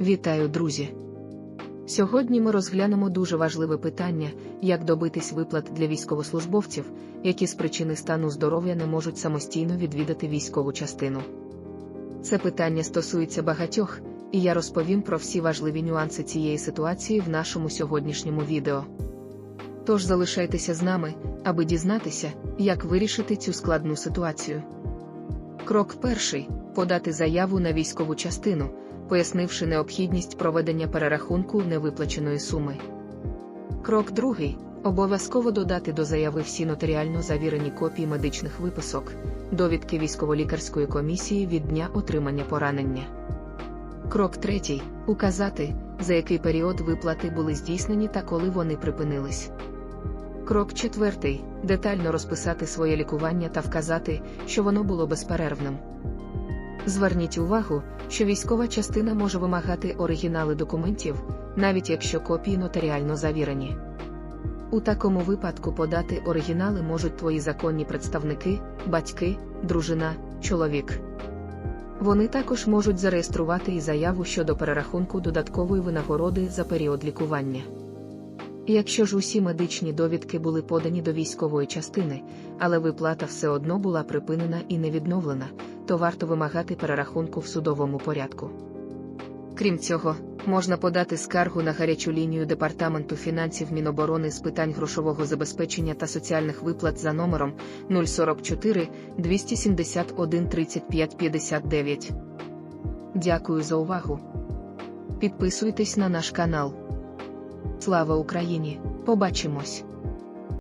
Вітаю, друзі! Сьогодні ми розглянемо дуже важливе питання, як добитись виплат для військовослужбовців, які з причини стану здоров'я не можуть самостійно відвідати військову частину. Це питання стосується багатьох, і я розповім про всі важливі нюанси цієї ситуації в нашому сьогоднішньому відео. Тож залишайтеся з нами, аби дізнатися, як вирішити цю складну ситуацію. Крок перший подати заяву на військову частину, пояснивши необхідність проведення перерахунку невиплаченої суми. Крок другий обов'язково додати до заяви всі нотаріально завірені копії медичних виписок, довідки військово-лікарської комісії від дня отримання поранення. Крок третій указати, за який період виплати були здійснені та коли вони припинились. Крок четвертий детально розписати своє лікування та вказати, що воно було безперервним. Зверніть увагу, що військова частина може вимагати оригінали документів, навіть якщо копії нотаріально завірені. У такому випадку подати оригінали можуть твої законні представники, батьки, дружина, чоловік. Вони також можуть зареєструвати і заяву щодо перерахунку додаткової винагороди за період лікування. Якщо ж усі медичні довідки були подані до військової частини, але виплата все одно була припинена і не відновлена, то варто вимагати перерахунку в судовому порядку. Крім цього, можна подати скаргу на гарячу лінію Департаменту фінансів Міноборони з питань грошового забезпечення та соціальних виплат за номером 044 271 35 59. Дякую за увагу. Підписуйтесь на наш канал. Слава Україні! Побачимось!